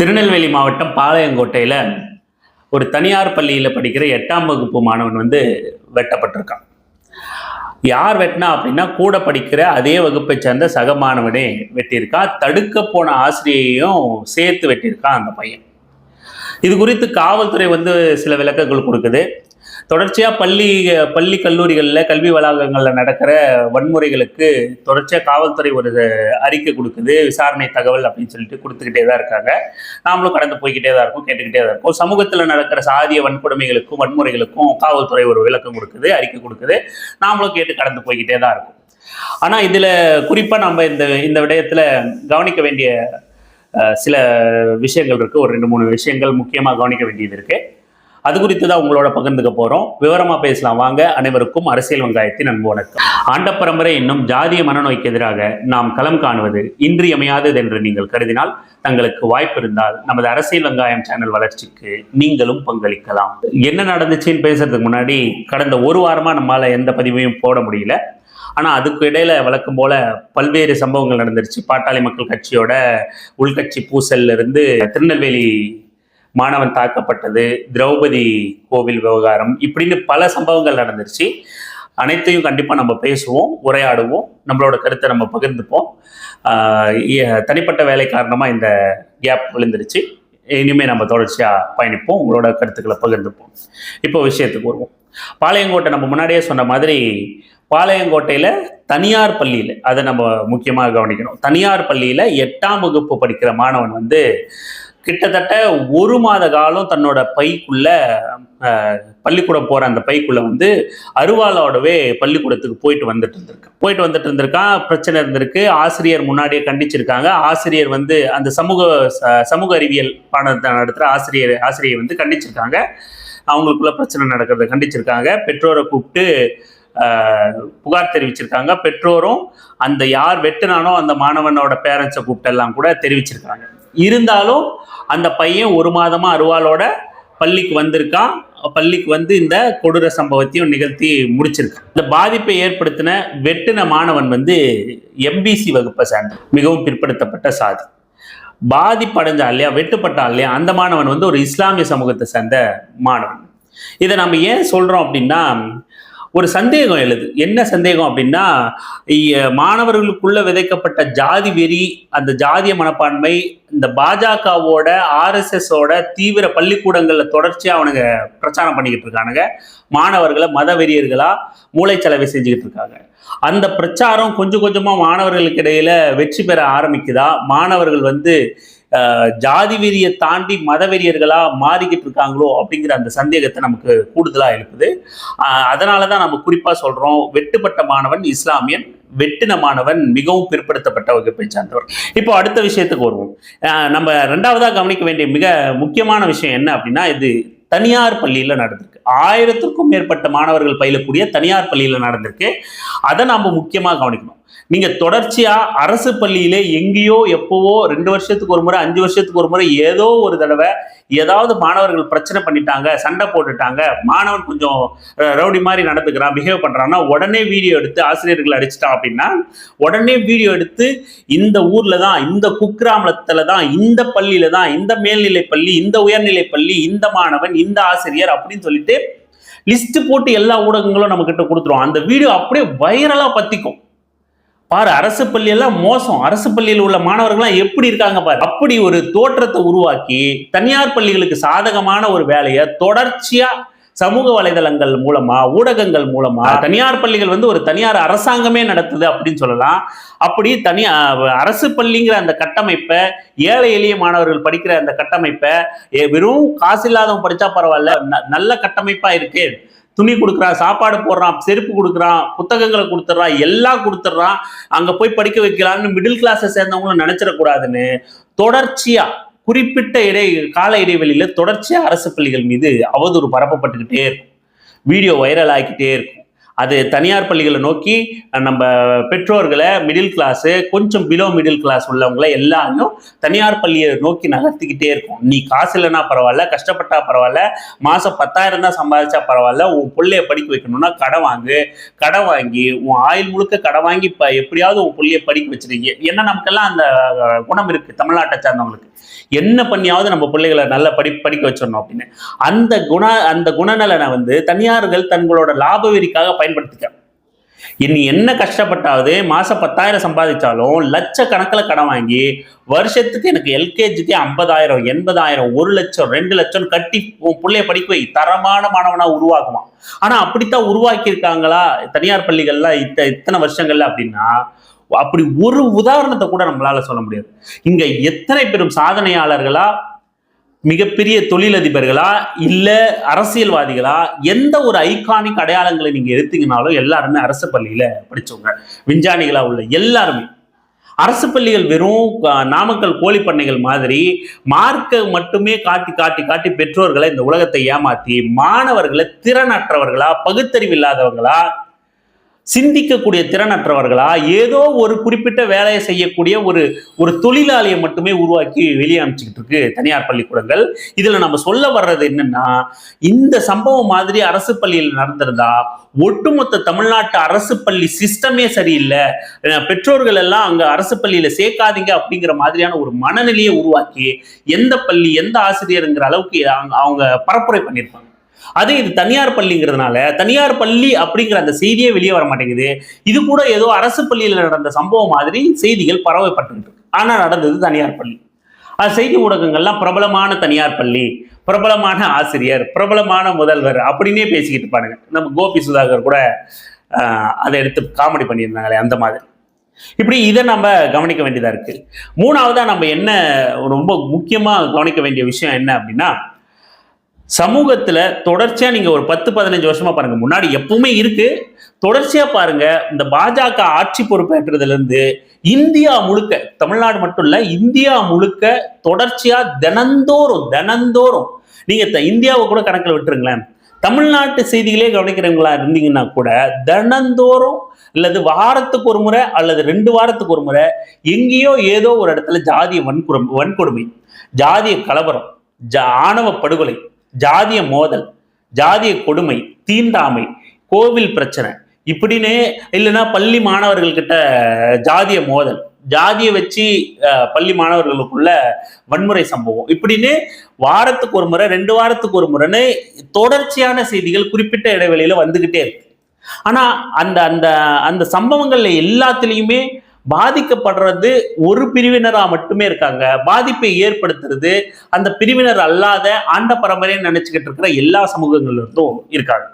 திருநெல்வேலி மாவட்டம் பாளையங்கோட்டையில் ஒரு தனியார் பள்ளியில் படிக்கிற எட்டாம் வகுப்பு மாணவன் வந்து வெட்டப்பட்டிருக்கான். யார் வெட்டினா அப்படின்னா கூட படிக்கிற அதே வகுப்பை சேர்ந்த சக மாணவனே வெட்டியிருக்கான் தடுக்க போன ஆசிரியையும் சேர்த்து வெட்டியிருக்கான் அந்த பையன். இது குறித்து காவல்துறை வந்து சில விளக்கங்கள் கொடுக்குது. தொடர்ச்சியாக பள்ளி பள்ளி கல்லூரிகளில் கல்வி வளாகங்களில் நடக்கிற வன்முறைகளுக்கு தொடர்ச்சியாக காவல்துறை ஒரு அறிக்கை கொடுக்குது. விசாரணை தகவல் அப்படின்னு சொல்லிட்டு கொடுத்துக்கிட்டே தான் இருக்காங்க. நாமளும் கடந்து போய்கிட்டே தான் இருக்கும் கேட்டுக்கிட்டே தான் இருக்கும். சமூகத்தில் நடக்கிற சாதிய வன்கொடுமைகளுக்கும் வன்முறைகளுக்கும் காவல்துறை ஒரு விளக்கம் கொடுக்குது அறிக்கை கொடுக்குது. நாமளும் கேட்டு கடந்து போய்கிட்டே தான் இருக்கும். ஆனால் இதில் குறிப்பாக நம்ம இந்த இந்த விடயத்தில் கவனிக்க வேண்டிய சில விஷயங்கள் இருக்குது ஒரு ரெண்டு மூணு விஷயங்கள் முக்கியமாக கவனிக்க வேண்டியது இருக்குது அது குறித்து தான் உங்களோட பகிர்ந்துக்க போகிறோம் விவரமாக பேசலாம். வாங்க அனைவருக்கும் அரசியல் வெங்காயத்தின் அன்பு வணக்கம். ஆண்ட பரம்பரை என்னும் ஜாதிய மனநோய்க்கு எதிராக நாம் களம் காணுவது இன்றியமையாதது என்று நீங்கள் கருதினால் தங்களுக்கு வாய்ப்பு இருந்தால் நமது அரசியல் வெங்காயம் சேனல் வளர்ச்சிக்கு நீங்களும் பங்களிக்கலாம். என்ன நடந்துச்சுன்னு பேசுறதுக்கு முன்னாடி கடந்த ஒரு வாரமாக நம்மளால் எந்த பதிவையும் போட முடியல. ஆனால் அதுக்கு இடையில வழக்கம் போல பல்வேறு சம்பவங்கள் நடந்துருச்சு. பாட்டாளி மக்கள் கட்சியோட உள்கட்சி பூசல்ல இருந்து திருநெல்வேலி மாணவன் தாக்கப்பட்டது திரௌபதி கோவில் விவகாரம் இப்படின்னு பல சம்பவங்கள் நடந்துருச்சு. அனைத்தையும் கண்டிப்பாக நம்ம பேசுவோம் உரையாடுவோம் நம்மளோட கருத்தை நம்ம பகிர்ந்துப்போம். தனிப்பட்ட வேலை காரணமாக இந்த கேப் விழுந்துருச்சு. இனிமேல் நம்ம தொடர்ச்சியாக பயணிப்போம் உங்களோட கருத்துக்களை பகிர்ந்துப்போம். இப்போ விஷயத்துக்கு வருவோம். பாளையங்கோட்டை நம்ம முன்னாடியே சொன்ன மாதிரி பாளையங்கோட்டையில் தனியார் பள்ளியில் அதை நம்ம முக்கியமாக கவனிக்கணும். தனியார் பள்ளியில் எட்டாம் வகுப்பு படிக்கிற மாணவன் வந்து கிட்டத்தட்ட ஒரு மாத காலம் தன்னோட பைக்குள்ள பள்ளிக்கூடம் போற அந்த பைக்குள்ள வந்து அருவாளோடவே பள்ளிக்கூடத்துக்கு போயிட்டு வந்துட்டு இருந்திருக்கான். போயிட்டு வந்துட்டு இருந்திருக்கான். பிரச்சனை இருந்திருக்கு. ஆசிரியர் முன்னாடியே கண்டிச்சிருக்காங்க. ஆசிரியர் வந்து அந்த சமூக ச- சமூக அறிவியல் பாடத்தை நடத்துகிற ஆசிரியர் ஆசிரியை வந்து கண்டிச்சிருக்காங்க. அவங்களுக்குள்ள பிரச்சனை நடக்கிறத கண்டிச்சிருக்காங்க. பெற்றோரை கூப்பிட்டு புகார் தெரிவிச்சிருக்காங்க. பெற்றோரும் அந்த யார் வெட்டினானோ அந்த மாணவனோட பேரண்ட்ஸை கூப்பிட்டு எல்லாம் கூட தெரிவிச்சிருக்காங்க. இருந்தாலும் அந்த பையன் ஒரு மாதமா அருவாளோட பள்ளிக்கு வந்திருக்கான். பள்ளிக்கு வந்து இந்த கொடூர சம்பவத்தையும் நிகழ்த்தி முடிச்சிருக்கான். இந்த பாதிப்பை ஏற்படுத்தின வெட்டின மாணவன் வந்து எம்பிசி வகுப்பை சார்ந்த மிகவும் பிற்படுத்தப்பட்ட சாதி. பாதிப்படைஞ்சா இல்லையா வெட்டுப்பட்டான் இல்லையா அந்த மாணவன் வந்து ஒரு இஸ்லாமிய சமூகத்தை சேர்ந்த மாணவன். இதை நம்ம ஏன் சொல்றோம் அப்படின்னா ஒரு சந்தேகம் எழுது. என்ன சந்தேகம் அப்படின்னா மாணவர்களுக்குள்ள விதைக்கப்பட்ட ஜாதி வெறி அந்த ஜாதிய மனப்பான்மை இந்த பாஜகவோட ஆர்எஸ்எஸோட தீவிர பள்ளிக்கூடங்களில் தொடர்ச்சியாக அவனுங்க பிரச்சாரம் பண்ணிக்கிட்டு இருக்கானுங்க. மாணவர்களை மத வெறியர்களா மூளைச்சலவை செஞ்சுக்கிட்டு இருக்காங்க. அந்த பிரச்சாரம் கொஞ்சம் கொஞ்சமாக மாணவர்களுக்கு இடையில வெற்றி பெற ஆரம்பிக்குதா? மாணவர்கள் வந்து ஜாதி வெறியை தாண்டி மதவெறியர்களா மாறிக்கிட்டு இருக்காங்களோ அப்படிங்கிற அந்த சந்தேகத்தை நமக்கு கூடுதலா எழுப்புது. ஆஹ் அதனால தான் நம்ம குறிப்பா சொல்றோம் வெட்டுப்பட்ட மாணவன் இஸ்லாமியன் வெட்டின மாணவன் மிகவும் பிற்படுத்தப்பட்ட வகுப்பை சார்ந்தவர். இப்போ அடுத்த விஷயத்துக்கு வருவோம். நம்ம ரெண்டாவதா கவனிக்க வேண்டிய மிக முக்கியமான விஷயம் என்ன அப்படின்னா இது தனியார் பள்ளியில் நடந்திருக்கு. ஆயிரத்துக்கும் மேற்பட்ட மாணவர்கள் பயிலக்கூடிய தனியார் பள்ளியில் நடந்திருக்கு. அதை நாம் முக்கியமாக கவனிக்கணும். நீங்க தொடர்ச்சியா அரசு பள்ளியிலே எங்கேயோ எப்போவோ ரெண்டு வருஷத்துக்கு ஒரு முறை அஞ்சு வருஷத்துக்கு ஒரு முறை ஏதோ ஒரு தடவை ஏதாவது மாணவர்கள் பிரச்சனை பண்ணிட்டாங்க சண்டை போட்டுட்டாங்க மாணவன் கொஞ்சம் ரவுடி மாதிரி நடந்துக்கிறான் பிஹேவ் பண்றான்னா உடனே வீடியோ எடுத்து ஆசிரியர்கள் அடிச்சிட்டான் அப்படின்னா உடனே வீடியோ எடுத்து இந்த ஊர்ல தான் இந்த குக்கிராமத்துல தான் இந்த பள்ளியில தான் இந்த மேல்நிலை பள்ளி இந்த உயர்நிலை பள்ளி இந்த மாணவன் இந்த ஆசிரியர் அப்படின்னு சொல்லிட்டு லிஸ்ட் போட்டு எல்லா ஊடகங்களும் நம்ம கிட்ட கொடுத்துருவோம் அந்த வீடியோ அப்படியே வைரலா பத்திக்கும். பாரு அரசு பள்ளியெல்லாம் மோசம். அரசு பள்ளியில் உள்ள மாணவர்கள்லாம் எப்படி இருக்காங்க பாரு. அப்படி ஒரு தோற்றத்தை உருவாக்கி தனியார் பள்ளிகளுக்கு சாதகமான ஒரு வேலையை தொடர்ச்சியா சமூக வலைதளங்கள் மூலமா ஊடகங்கள் மூலமா தனியார் பள்ளிகள் வந்து ஒரு தனியார் அரசாங்கமே நடத்துது அப்படின்னு சொல்லலாம். அப்படி தனியா அரசு பள்ளிங்கிற அந்த கட்டமைப்பை ஏழை எளிய மாணவர்கள் படிக்கிற அந்த கட்டமைப்பை வெறும் காசு இல்லாதவங்க படிச்சா பரவாயில்ல ந- நல்ல கட்டமைப்பா இருக்கு. துணி கொடுக்குறான் சாப்பாடு போடுறான் செருப்பு கொடுக்குறான் புத்தகங்களை கொடுத்துட்றான் எல்லாம் கொடுத்துட்றான். அங்கே போய் படிக்க வைக்கலான்னு மிடில் கிளாஸை சேர்ந்தவங்களும் நினச்சிடக்கூடாதுன்னு தொடர்ச்சியாக குறிப்பிட்ட இடை கால இடைவெளியில் தொடர்ச்சியாக அரசு பள்ளிகள் மீது அவதூறு பரப்பப்பட்டுக்கிட்டே இருக்கும். வீடியோ வைரல் ஆகிக்கிட்டே இருக்கும். அது தனியார் பள்ளிகளை நோக்கி நம்ம பெற்றோர்களை மிடில் கிளாஸு கொஞ்சம் பிலோ மிடில் கிளாஸ் உள்ளவங்களை எல்லாரையும் தனியார் பள்ளியை நோக்கி நகர்த்திக்கிட்டே இருக்கும். நீ காசு இல்லைன்னா பரவாயில்ல கஷ்டப்பட்டா பரவாயில்ல மாதம் பத்தாயிரம் தான் சம்பாதிச்சா பரவாயில்ல உன் பிள்ளைய படிக்க வைக்கணும்னா கடன் வாங்கு. கடன் வாங்கி உன் ஆயுள் முழுக்க கடன் வாங்கி இப்போ எப்படியாவது உன் பிள்ளைய படிக்க வச்சிருக்கீங்க. ஏன்னா நமக்கெல்லாம் அந்த குணம் இருக்குது தமிழ்நாட்டை சார்ந்தவங்களுக்கு. என்ன பண்ணியாவது நம்ம பிள்ளைகளை நல்லா படி படிக்க வச்சிடணும் அப்படின்னு. அந்த குண அந்த குணநலனை வந்து தனியார்கள் தங்களோட லாப வெறிக்காக பயன்படுத்திக்க இனி என்ன கஷ்டப்பட்டாவது மாசம் பத்தாயிரம் சம்பாதிச்சாலும் லட்சக்கணக்கில் கடன் வாங்கி வருஷத்துக்கு எனக்கு எல்கேஜிக்கு ஐம்பதாயிரம் எண்பதாயிரம் ஒரு லட்சம் ரெண்டு லட்சம் கட்டி உன் பிள்ளைய படிக்க வை. தரமான மாணவனா உருவாக்குவான் ஆனா அப்படித்தான் உருவாக்கி இருக்காங்களா தனியார் பள்ளிகள்ல இத்த இத்தனை வருஷங்கள்ல அப்படின்னா அப்படி ஒரு உதாரணத்தை கூட நம்மளால சொல்ல முடியாது. இங்க எத்தனை பெரும் சாதனையாளர்களா மிகப்பெரிய தொழிலதிபர்களா இல்ல அரசியல்வாதிகளா? எந்த ஒரு ஐகானிக் அடையாளங்களை நீங்க எடுத்தீங்கனாலும் எல்லாருமே அரசு பள்ளியில படிச்சவங்க. விஞ்ஞானிகளா உள்ள எல்லாருமே. அரசு பள்ளிகள் வெறும் நாமக்கல் கோழி பண்ணைகள் மாதிரி மார்க்கை மட்டுமே காட்டி காட்டி காட்டி பெற்றோர்களை இந்த உலகத்தை ஏமாத்தி மாணவர்களை திறனற்றவர்களா பகுத்தறிவு இல்லாதவங்களா சிந்திக்கக்கூடிய திறனற்றவர்களா? ஏதோ ஒரு குறிப்பிட்ட வேலையை செய்யக்கூடிய ஒரு ஒரு தொழிலாளியை மட்டுமே உருவாக்கி வெளியே அனுப்பிச்சுக்கிட்டு இருக்கு தனியார் பள்ளிக்கூடங்கள். இதுல நம்ம சொல்ல வர்றது என்னன்னா இந்த சம்பவம் மாதிரி அரசு பள்ளியில் நடந்திருந்தா ஒட்டுமொத்த தமிழ்நாட்டு அரசு பள்ளி சிஸ்டமே சரியில்லை. பெற்றோர்கள் எல்லாம் அங்க அரசு பள்ளியில சேர்க்காதீங்க அப்படிங்கிற மாதிரியான ஒரு மனநிலையை உருவாக்கி எந்த பள்ளி எந்த ஆசிரியருங்கிற அளவுக்கு அவங்க- அவங்க பரப்புரை பண்ணியிருப்பாங்க. அது இது தனியார் பள்ளிங்கிறதுனால தனியார் பள்ளி அப்படிங்கிற அந்த செய்தியே வெளியே வர மாட்டேங்குது. இது கூட ஏதோ அரசு பள்ளியில் நடந்த சம்பவம் மாதிரி செய்திகள் பரவப்பட்டுக்கிட்டு இருக்கு. ஆனா நடந்தது தனியார் பள்ளி. அது செய்தி ஊடகங்கள்லாம் பிரபலமான தனியார் பள்ளி பிரபலமான ஆசிரியர் பிரபலமான முதல்வர் அப்படின்னே பேசிக்கிட்டு இருப்பானுங்க. நம்ம கோபி சுதாகர் கூட ஆஹ், அதை எடுத்து காமெடி பண்ணியிருந்தாங்களே அந்த மாதிரி. இப்படி இதை நம்ம கவனிக்க வேண்டியதா இருக்கு. மூணாவதா நம்ம என்ன ரொம்ப முக்கியமா கவனிக்க வேண்டிய விஷயம் என்ன அப்படின்னா சமூகத்தில் தொடர்ச்சியாக நீங்கள் ஒரு பத்து பதினஞ்சு வருஷமாக பாருங்கள் முன்னாடி எப்பவுமே இருக்குது தொடர்ச்சியாக பாருங்கள் இந்த பாஜக ஆட்சி பொறுப்பேற்றதுலேருந்து இந்தியா முழுக்க தமிழ்நாடு மட்டும் இல்லை இந்தியா முழுக்க தொடர்ச்சியாக தினந்தோறும் தினந்தோறும் நீங்கள் த- இந்தியாவை கூட கணக்கில் விட்டுருங்களேன். தமிழ்நாட்டு செய்திகளே கவனிக்கிறவங்களா இருந்தீங்கன்னா கூட தினந்தோறும் அல்லது வாரத்துக்கு ஒரு முறை அல்லது ரெண்டு வாரத்துக்கு ஒரு முறை எங்கேயோ ஏதோ ஒரு இடத்துல ஜாதிய வன்கொடுமை வன்கொடுமை ஜாதிய கலவரம் ஜா ஆணவ படுகொலை ஜாதிய மோதல் ஜாதிய கொடுமை தீண்டாமை கோவில் பிரச்சனை. இப்படின்னு இல்லைன்னா பள்ளி மாணவர்கள்கிட்ட ஜாதிய மோதல். ஜாதியை வச்சு பள்ளி மாணவர்களுக்குள்ள வன்முறை சம்பவம். இப்படின்னு வாரத்துக்கு ஒரு முறை ரெண்டு வாரத்துக்கு ஒரு முறைன்னு தொடர்ச்சியான செய்திகள் குறிப்பிட்ட இடைவெளியில வந்துகிட்டே இருக்கு. ஆனா அந்த அந்த அந்த சம்பவங்கள்ல எல்லாத்துலேயுமே பாதிக்கப்படுறது ஒரு பிரிவினரா மட்டுமே இருக்காங்க. பாதிப்பை ஏற்படுத்துறது அந்த பிரிவினர் அல்லாத ஆண்ட பரம்பரைன்னு நினைச்சுக்கிட்டு இருக்கிற எல்லா சமூகங்கள்லேருந்தும் இருக்காங்க.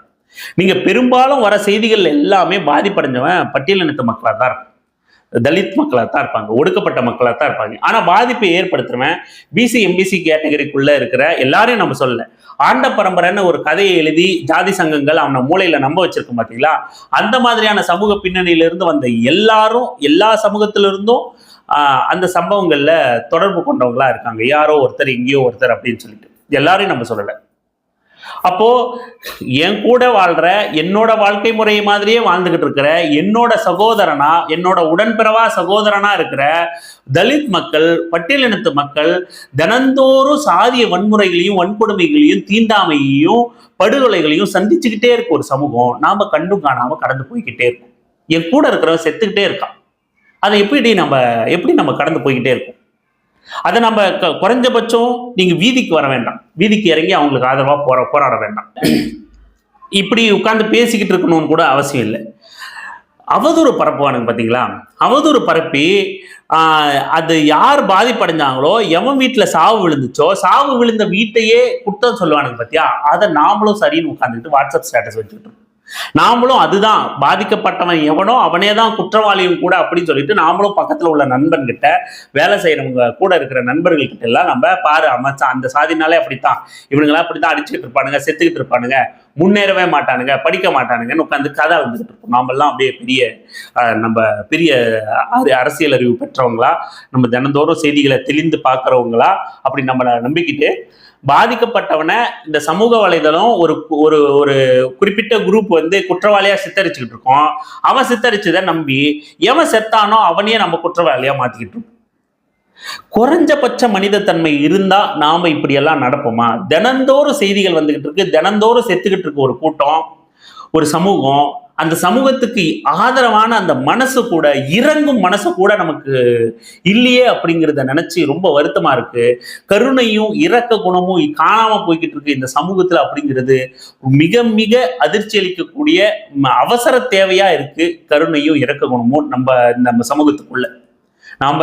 நீங்க பெரும்பாலும் வர செய்திகள் எல்லாமே பாதிப்படைஞ்சவன் பட்டியலினத்து மக்களா தான் இருக்கும் தலித் மக்களாக தான் இருப்பாங்க ஒடுக்கப்பட்ட மக்களாக தான் இருப்பாங்க. ஆனால் பாதிப்பை ஏற்படுத்துறவன் பிசி எம்பிசி கேட்டகரிக்குள்ளே இருக்கிற எல்லாரையும் நம்ம சொல்லலை. ஆண்ட பரம்பரைன்னு ஒரு கதையை எழுதி ஜாதி சங்கங்கள் அவனை மூளையில் நம்ப வச்சிருக்கோம் பார்த்தீங்களா அந்த மாதிரியான சமூக பின்னணியிலிருந்து வந்த எல்லாரும் எல்லா சமூகத்திலிருந்தும் அந்த சம்பவங்களில் தொடர்பு கொண்டவங்களா இருக்காங்க. யாரோ ஒருத்தர் எங்கேயோ ஒருத்தர் அப்படின்னு சொல்லிட்டு. எல்லாரையும் நம்ம சொல்லலை. அப்போ என் கூட வாழ்ற என்னோட வாழ்க்கை முறை மாதிரியே வாழ்ந்துகிட்டு இருக்கிற என்னோட சகோதரனா என்னோட உடன்பிறவா சகோதரனா இருக்கிற தலித் மக்கள் பட்டியலினத்து மக்கள் தினந்தோறும் சாதிய வன்முறைகளையும் வன்கொடுமைகளையும் தீண்டாமையையும் படுகொலைகளையும் சந்திச்சுக்கிட்டே இருக்க ஒரு சமூகம் நாம கண்டும் காணாம கடந்து போய்கிட்டே இருக்கோம். என் கூட இருக்கிறவன் செத்துக்கிட்டே இருக்கான். அதை எப்படி நம்ம எப்படி நம்ம கடந்து போய்கிட்டே இருக்கோம்? அதை நம்ம க- குறைஞ்சபட்சம் நீங்க வீதிக்கு வர வேண்டாம். வீதிக்கு இறங்கி அவங்களுக்கு ஆதரவாக போற போராட வேண்டாம். இப்படி உட்கார்ந்து பேசிக்கிட்டு இருக்கணும்னு கூட அவசியம் இல்லை. அவதூறு பரப்புவானுங்க பார்த்தீங்களா அவதூறு பரப்பி அது யார் பாதிப்படைஞ்சாங்களோ எவன் வீட்டில் சாவு விழுந்துச்சோ சாவு விழுந்த வீட்டையே குற்றம் சொல்லுவானுங்க பார்த்தியா அதை நாமளும் சரின்னு உட்காந்துக்கிட்டு வாட்ஸ்அப் ஸ்டேட்டஸ் வச்சுக்கிட்டோம் நாமளும் அதுதான். பாதிக்கப்பட்டவன் எவனோ அவனே தான் குற்றவாளியும் கூட அப்படின்னு சொல்லிட்டு நாமளும் பக்கத்தில் உள்ள நண்பன்கிட்ட வேலை செய்யறவங்க கூட இருக்கிற நண்பர்கள்கிட்ட எல்லாம் நம்ம பாரு அமைச்சா அந்த சாதினாலே அப்படித்தான். இவனுங்களாம் அப்படித்தான் அடிச்சுக்கிட்டு இருப்பானுங்க செத்துக்கிட்டு இருப்பானுங்க. முன்னேறவே மாட்டானுங்க படிக்க மாட்டானுங்கன்னு உட்காந்து கதை வந்துகிட்டு இருக்கும் நாமெல்லாம் அப்படியே பெரிய நம்ம பெரிய அரசியல் அறிவு பெற்றவங்களா நம்ம தினந்தோறும் செய்திகளை தெளிந்து பார்க்குறவங்களா அப்படி நம்மளை நம்பிக்கிட்டு பாதிக்கப்பட்டவனை இந்த சமூக வலைதளம் ஒரு ஒரு ஒரு குறிப்பிட்ட குரூப் வந்து குற்றவாளியா சித்தரிச்சுக்கிட்டு இருக்கோம். அவன் சித்தரிச்சதை நம்பி எவன் செத்தானோ அவனையே நம்ம குற்றவாளியா மாத்திக்கிட்டு இருக்கோம். குறைஞ்சபட்ச மனிதத்தன்மை இருந்தா நாம இப்படியெல்லாம் நடப்போமா? தினந்தோறும் செய்திகள் வந்துகிட்டு இருக்கு. தினந்தோறும் செத்துக்கிட்டு இருக்கு ஒரு கூட்டம் ஒரு சமூகம் அந்த சமூகத்துக்கு ஆதரவான அந்த மனசு கூட இறங்கும் மனசு கூட நமக்கு இல்லையே அப்படிங்கிறத நினைச்சு ரொம்ப வருத்தமா இருக்கு. கருணையும் இரக்க குணமும் காணாம போய்கிட்டு இருக்கு இந்த சமூகத்துல அப்படிங்கிறது. மிக மிக அதிர்ச்சி அளிக்கக்கூடிய அவசர தேவையா இருக்கு. கருணையும் இரக்க குணமும் நம்ம நம்ம சமூகத்துக்குள்ள. நாம்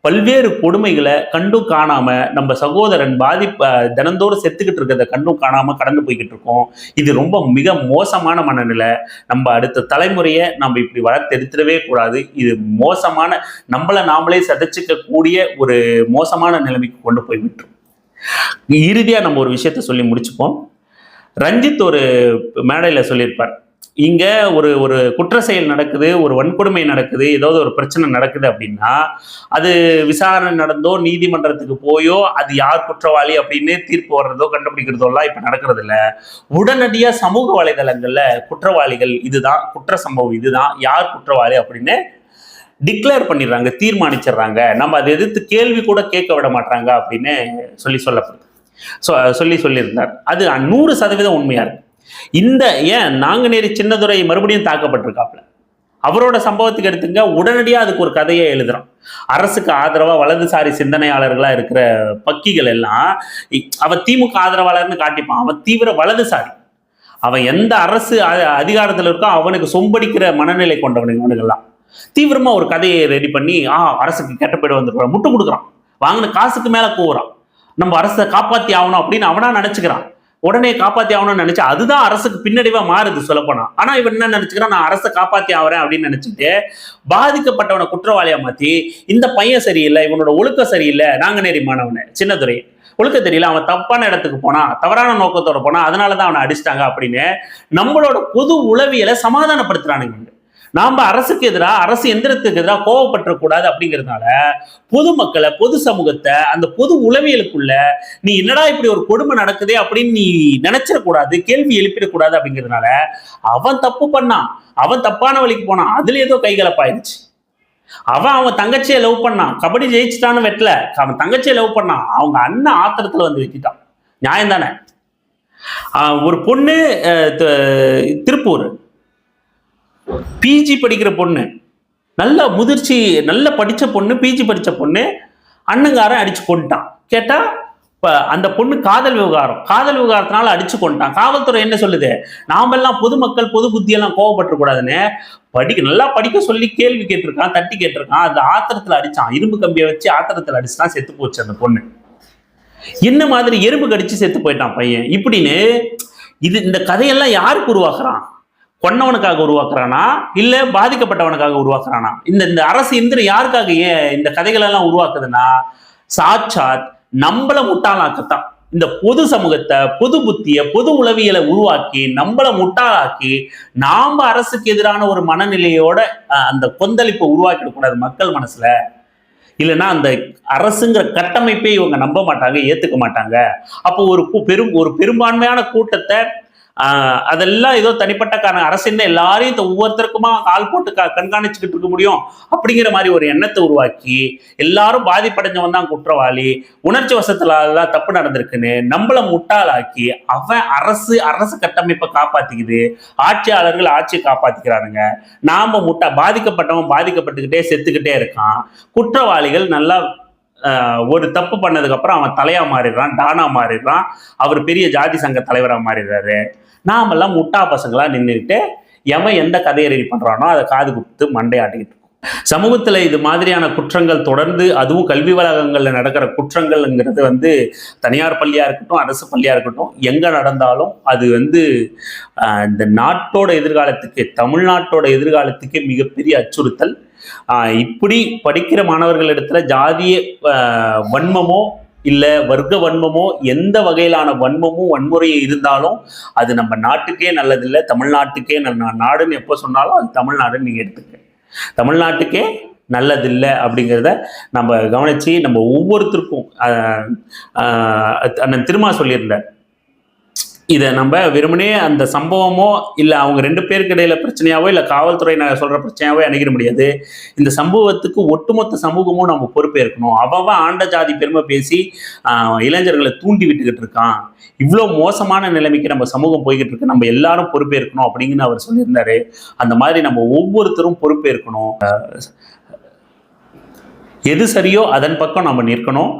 பல்வேறு கொடுமைகளை கண்டும் காணாமல் நம்ம சகோதரன் பாதிப்ப தினந்தோறும் செத்துக்கிட்டு இருக்கிறத கண்டும் காணாமல் கடந்து போய்கிட்டு இருக்கோம். இது ரொம்ப மிக மோசமான மனநிலை. நம்ம அடுத்த தலைமுறையை நம்ம இப்படி வளர்த்தெடுத்துடவே கூடாது. இது மோசமான நம்மளை நாமளே சதைச்சிக்க கூடிய ஒரு மோசமான நிலைமைக்கு கொண்டு போய் விட்டுரும். இறுதியாக நம்ம ஒரு விஷயத்த சொல்லி முடிச்சுப்போம். ரஞ்சித் ஒரு மேடையில் சொல்லியிருப்பார். இங்க ஒரு ஒரு குற்ற செயல் நடக்குது ஒரு வன்கொடுமை நடக்குது ஏதாவது ஒரு பிரச்சனை நடக்குது அப்படின்னா அது விசாரணை நடந்தோ நீதிமன்றத்துக்கு போயோ அது யார் குற்றவாளி அப்படின்னு தீர்ப்பு வர்றதோ கண்டுபிடிக்கிறதோலாம் இப்போ இப்ப நடக்கிறது இல்லை. உடனடியா சமூக வலைதளங்கள்ல குற்றவாளிகள் இதுதான் குற்ற சம்பவம் இதுதான் யார் குற்றவாளி அப்படின்னு டிக்ளேர் பண்ணிடுறாங்க தீர்மானிச்சிடுறாங்க. நம்ம அதை எதிர்த்து கேள்வி கூட கேட்க விட மாட்டாங்க அப்படின்னு சொல்லி சொல்லப்படுது. சொல்லி சொல்லியிருந்தார். அது நூறு சதவீதம் உண்மையா இருக்கு. இந்த ஏன் நாங்குநேரி சின்னதுரை மறுபடியும் தாக்கப்பட்டிருக்காப்ல அவரோட சம்பவத்துக்கு எடுத்துங்க உடனடியாக அதுக்கு ஒரு கதையை எழுதுறான். அரசுக்கு ஆதரவா வலதுசாரி சிந்தனையாளர்களா இருக்கிற பக்கிகள் எல்லாம் அவன் திமுக ஆதரவாளர்னு காட்டிப்பான். அவன் தீவிர வலதுசாரி. அவன் எந்த அரசு அ- அதிகாரத்துல இருக்கோ அவனுக்கு சொம்படிக்கிற மனநிலை கொண்டவனுங்க அவனுங்கெல்லாம் தீவிரமா ஒரு கதையை ரெடி பண்ணி ஆ அரசுக்கு கெட்ட போய்ட்டு வந்துருக்கான் முட்டு கொடுக்குறான். வாங்கின காசுக்கு மேல கூவுறான். நம்ம அரசை காப்பாற்றி ஆகணும் அப்படின்னு அவனா நினைச்சுக்கிறான். உடனே காப்பாத்தி ஆகணும்னு நினைச்சா அதுதான் அரசுக்கு பின்னடைவா மாறுது சொல்லப்போனா. ஆனா இவன் என்ன நினைச்சுக்கிறான் நான் அரசை காப்பாத்தி ஆகிறேன் அப்படின்னு நினைச்சிட்டு பாதிக்கப்பட்டவனை குற்றவாளியா மாத்தி இந்த பையன் சரியில்லை இவனோட ஒழுக்கம் சரியில்லை நாங்குநேரி மாணவனை சின்னதுரை. ஒழுக்க தெரியல அவன் தப்பான இடத்துக்கு போனான் தவறான நோக்கத்தோட போனான் அதனாலதான் அவனை அடிச்சிட்டாங்க அப்படின்னு நம்மளோட பொது உளவியலை சமாதானப்படுத்துறானுங்க நாம் அரசுக்கு எதிராக அரசு எந்திரத்துக்கு எதிராக கோவப்பட்டுறக்கூடாது அப்படிங்கிறதுனால பொதுமக்களை பொது சமூகத்தை அந்த பொது உளவியலுக்குள்ள நீ என்னடா இப்படி ஒரு கொடுமை நடக்குதே அப்படின்னு நீ நினைச்சிடக்கூடாது கேள்வி எழுப்பிடக்கூடாது அப்படிங்கிறதுனால அவன் தப்பு பண்ணான். அவன் தப்பான வழிக்கு போனான். அதுல ஏதோ கைகலப்பாயிருச்சு அவன் அவன் தங்கச்சியை லவ் பண்ணான். கபடி ஜெயிச்சிட்டான்னு வெட்டல. அவன் தங்கச்சியை லவ் பண்ணான். அவங்க அண்ணன் ஆத்திரத்துல வந்து வெட்டிட்டான். நியாயம் தானே ஒரு பொண்ணு திருப்பூர். பிஜி படிக்கிற பொண்ணு. நல்ல முதிர்ச்சி நல்ல படிச்ச பொண்ணு பிஜி படிச்ச பொண்ணு அண்ணங்காரன் அடிச்சு கொண்டுட்டான் கேட்டால் இப்போ அந்த பொண்ணு காதல் விவகாரம். காதல் விவகாரத்தினால அடிச்சு கொண்டுட்டான் காவல்துறை என்ன சொல்லுது? நாமெல்லாம் பொதுமக்கள் பொது புத்தியெல்லாம் கோவப்பட்டுறக்கூடாதுன்னு படிக்க நல்லா படிக்க சொல்லி கேள்வி கேட்டிருக்கான் தட்டி கேட்டிருக்கான். அந்த ஆத்திரத்தில் அடிச்சான். இரும்பு கம்பியை வச்சு ஆத்திரத்தில் அடிச்சுதான் செத்து போச்சு அந்த பொண்ணு. என்ன மாதிரி எறும்பு கடிச்சு செத்து போயிட்டான் பையன். இப்படின்னு இது இந்த கதையெல்லாம் யாருக்கு உருவாக்குறான்? கொன்னவனுக்காக உருவாக்குறானா? இல்ல பாதிக்கப்பட்டவனுக்காக உருவாக்குறானா? இந்த இந்த அரசு இந்திர யாருக்காக ஏன் இந்த கதைகள் எல்லாம் உருவாக்குதுன்னா சாட்சாத் நம்மள முட்டாளாக்கத்தான். இந்த பொது சமூகத்தை பொது புத்திய பொது உளவியலை உருவாக்கி நம்மள முட்டாளாக்கி நாம அரசுக்கு எதிரான ஒரு மனநிலையோட அந்த கொந்தளிப்பை உருவாக்கிடக்கூடாது மக்கள் மனசுல. இல்லைன்னா அந்த அரசுங்கிற கட்டமைப்பை இவங்க நம்ப மாட்டாங்க ஏத்துக்க மாட்டாங்க. அப்போ ஒரு பெரும் ஒரு பெரும்பான்மையான கூட்டத்தை அதெல்லாம் ஏதோ தனிப்பட்ட காரணம் அரசின் எல்லாரையும் இந்த ஒவ்வொருத்தருக்குமா கால் போட்டு கண்காணிச்சுக்கிட்டு இருக்க முடியும்? அப்படிங்கிற மாதிரி ஒரு எண்ணத்தை உருவாக்கி எல்லாரும் பாதிப்படைஞ்சவன் தான் குற்றவாளி உணர்ச்சி வசத்துல எல்லாம் தப்பு நடந்திருக்குன்னு நம்மளை முட்டாளாக்கி அவன் அரசு அரசு கட்டமைப்பை காப்பாத்திக்குது ஆட்சியாளர்கள் ஆட்சியை காப்பாத்திக்கிறானுங்க. நாம முட்டா பாதிக்கப்பட்டவன் பாதிக்கப்பட்டுக்கிட்டே செத்துக்கிட்டே இருக்கான். குற்றவாளிகள் நல்லா ஒரு தப்பு பண்ணதுக்கு அப்புறம் அவன் தலையா மாறிடுறான் டானா மாறிடுறான். அவர் பெரிய ஜாதி சங்க தலைவரா மாறிடுறாரு. நாமெல்லாம் முட்டா பசங்களாக நின்றுக்கிட்டு எவன் எந்த கதையை ரெடி அதை காது கொடுத்து மண்டையாட்டிக்கிட்டு சமூகத்தில் இது மாதிரியான குற்றங்கள் தொடர்ந்து அதுவும் கல்வி வளாகங்களில் நடக்கிற குற்றங்கள்ங்கிறது வந்து தனியார் பள்ளியாக இருக்கட்டும் அரசு பள்ளியாக இருக்கட்டும் எங்கே நடந்தாலும் அது வந்து இந்த நாட்டோட எதிர்காலத்துக்கு தமிழ்நாட்டோட எதிர்காலத்துக்கு மிகப்பெரிய அச்சுறுத்தல். இப்படி படிக்கிற மாணவர்களிடத்துல ஜாதிய வன்மமோ இல்லை வர்க்க வன்மமோ எந்த வகையிலான வன்மமும் வன்முறையும் இருந்தாலும் அது நம்ம நாட்டுக்கே நல்லதில்லை தமிழ்நாட்டுக்கே நல்ல நாடுன்னு எப்போ சொன்னாலும் அது தமிழ்நாடுன்னு நீங்கள் எடுத்துக்க. தமிழ்நாட்டுக்கே நல்லதில்லை அப்படிங்கிறத நம்ம கவனித்து நம்ம ஒவ்வொருத்தருக்கும் அண்ணன் திருமா சொல்லியிருந்தார். இதை நம்ம வெறுமனே அந்த சம்பவமோ இல்லை அவங்க ரெண்டு பேருக்கு இடையில பிரச்சனையாவோ இல்லை காவல்துறை நான் சொல்ற பிரச்சனையாவோ அணுகிட முடியாது. இந்த சம்பவத்துக்கு ஒட்டுமொத்த சமூகமும் நம்ம பொறுப்பேற்கணும் அவன் ஆண்ட ஜாதி பெருமை பேசி இளைஞர்களை தூண்டி விட்டுக்கிட்டு இருக்கான். இவ்வளோ மோசமான நிலைமைக்கு நம்ம சமூகம் போய்கிட்டு இருக்கு. நம்ம எல்லாரும் பொறுப்பேற்கணும் அப்படின்னு அவர் சொல்லியிருந்தாரு. அந்த மாதிரி நம்ம ஒவ்வொருத்தரும் பொறுப்பேற்கணும் எது சரியோ அதன் பக்கம் நம்ம நிற்கணும்.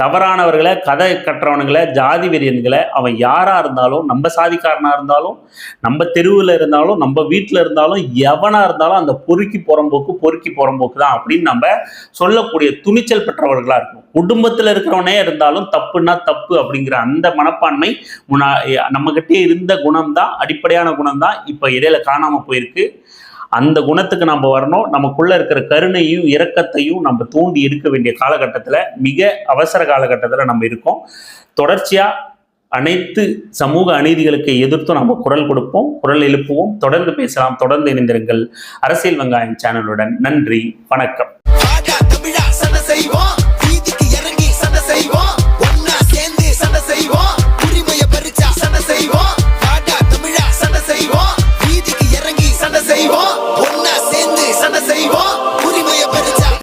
தவறானவர்களை கதை கட்டுறவனுங்களை ஜாதி வெறியன்களை அவன் யாராக இருந்தாலும் நம்ம சாதிக்காரனாக இருந்தாலும் நம்ம தெருவில் இருந்தாலும் நம்ம வீட்டில் இருந்தாலும் எவனாக இருந்தாலும் அந்த பொறுக்கி புறம்போக்கு பொறுக்கி புறம்போக்கு தான் அப்படின்னு நம்ம சொல்லக்கூடிய துணிச்சல் பெற்றவர்களாக இருக்கும் குடும்பத்தில் இருக்கிறவனே இருந்தாலும் தப்புன்னா தப்பு அப்படிங்கிற அந்த மனப்பான்மை முன்னா நம்மகிட்டே இருந்த குணம் தான் அடிப்படையான குணம் தான் இப்போ இடையில காணாமல் போயிருக்கு. அந்த குணத்துக்கு நம்ம வரணும். நமக்குள்ள இருக்கிற கருணையும் இரக்கத்தையும் நம்ம தூண்டி எடுக்க வேண்டிய காலகட்டத்தில் மிக அவசர காலகட்டத்தில் நம்ம இருக்கோம். தொடர்ச்சியாக அனைத்து சமூக அநீதிகளுக்கு எதிர்த்தும் நம்ம குரல் கொடுப்போம் குரல் எழுப்புவோம். தொடர்ந்து பேசலாம். தொடர்ந்து இணைந்திருங்கள். அரசியல் வெங்காயம் சேனலுடன். நன்றி. வணக்கம்.